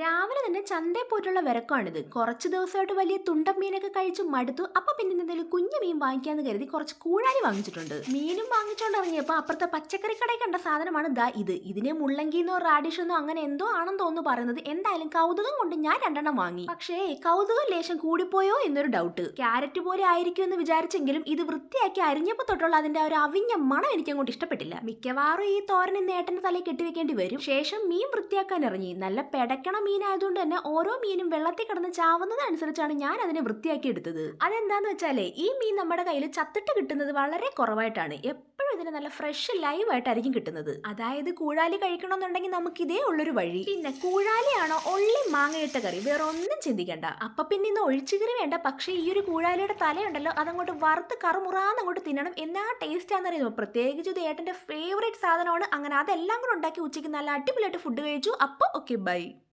രാവിലെ തന്നെ ചന്തയിൽ പോയിട്ടുള്ള വിരക്കമാണിത് കുറച്ച് ദിവസമായിട്ട് വലിയ തുണ്ടം മീനൊക്കെ കഴിച്ച് മടുത്തു. അപ്പൊ പിന്നെ എന്തെങ്കിലും കുഞ്ഞു മീൻ വാങ്ങിക്കാന്ന് കരുതി കുറച്ച് കൂഴാലി വാങ്ങിച്ചിട്ടുണ്ട്. മീനും വാങ്ങിച്ചോണ്ട് ഇറങ്ങിയപ്പോ അപ്പുറത്തെ പച്ചക്കറി കടയിൽ കണ്ട സാധനമാണ് ദാ ഇത്. ഇതിനെ മുള്ളങ്കിന്നോ റാഡിഷെന്നോ അങ്ങനെ എന്തോ ആണെന്ന് തോന്നുന്നു പറയുന്നത്. എന്തായാലും കൗതുകം കൊണ്ട് ഞാൻ രണ്ടെണ്ണം വാങ്ങി. പക്ഷേ കൗതുകം ലേശം കൂടിപ്പോയോ എന്നൊരു ഡൗട്ട് ക്യാരറ്റ് പോലെ ആയിരിക്കും എന്ന് വിചാരിച്ചെങ്കിലും ഇത് വൃത്തിയാക്കി അരിഞ്ഞപ്പോ തൊട്ടുള്ള അതിന്റെ ഒരു അവിഞ്ഞ മണം എനിക്ക് അങ്ങോട്ട് ഇഷ്ടപ്പെട്ടില്ല. മിക്കവാറും ഈ തോരൻ നേട്ടന്റെ തലയിൽ കെട്ടിവെക്കേണ്ടി വരും. ശേഷം മീൻ വൃത്തിയാക്കാൻ ഇറങ്ങി. നല്ല പെടക്കണ മീനായതുകൊണ്ട് തന്നെ ഓരോ മീനും വെള്ളത്തിൽ കിടന്ന് ചാവുന്നത് അനുസരിച്ചാണ് ഞാൻ അതിനെ വൃത്തിയാക്കി എടുത്തത്. അതെന്താന്ന് വെച്ചാലേ ഈ മീൻ നമ്മുടെ കയ്യിൽ ചത്തിട്ട് കിട്ടുന്നത് വളരെ കുറവായിട്ടാണ്. എപ്പോഴും ഇതിന് നല്ല ഫ്രഷ് ലൈവ് ആയിട്ടായിരിക്കും കിട്ടുന്നത്. അതായത് കൂഴാലി കഴിക്കണമെന്നുണ്ടെങ്കിൽ നമുക്ക് ഇതേ ഉള്ളൊരു വഴി. പിന്നെ കൂഴാലിയാണോ ഒള്ളി മാങ്ങയിട്ട കറി? വേറെ ഒന്നും ചിന്തിക്കണ്ട. അപ്പൊ പിന്നെ ഇന്ന് ഒഴിച്ചുകറി വേണ്ട. പക്ഷേ ഈ ഒരു കൂഴാലിയുടെ തലയുണ്ടല്ലോ അതങ്ങോട്ട് വറുത്ത് കറുമുറാന്ന് അങ്ങോട്ട് തിന്നണം. എന്നാ ടേസ്റ്റ് ആണെന്നറിയുമോ? പ്രത്യേകിച്ച് ഇത് ഏട്ടന്റെ ഫേവറേറ്റ് സാധനമാണ്. അങ്ങനെ അതെല്ലാം കൂടെ ഉണ്ടാക്കി ഉച്ചയ്ക്ക് നല്ല അടിപൊളിയായിട്ട് ഫുഡ് കഴിച്ചു. അപ്പോൾ ഓക്കെ ബൈ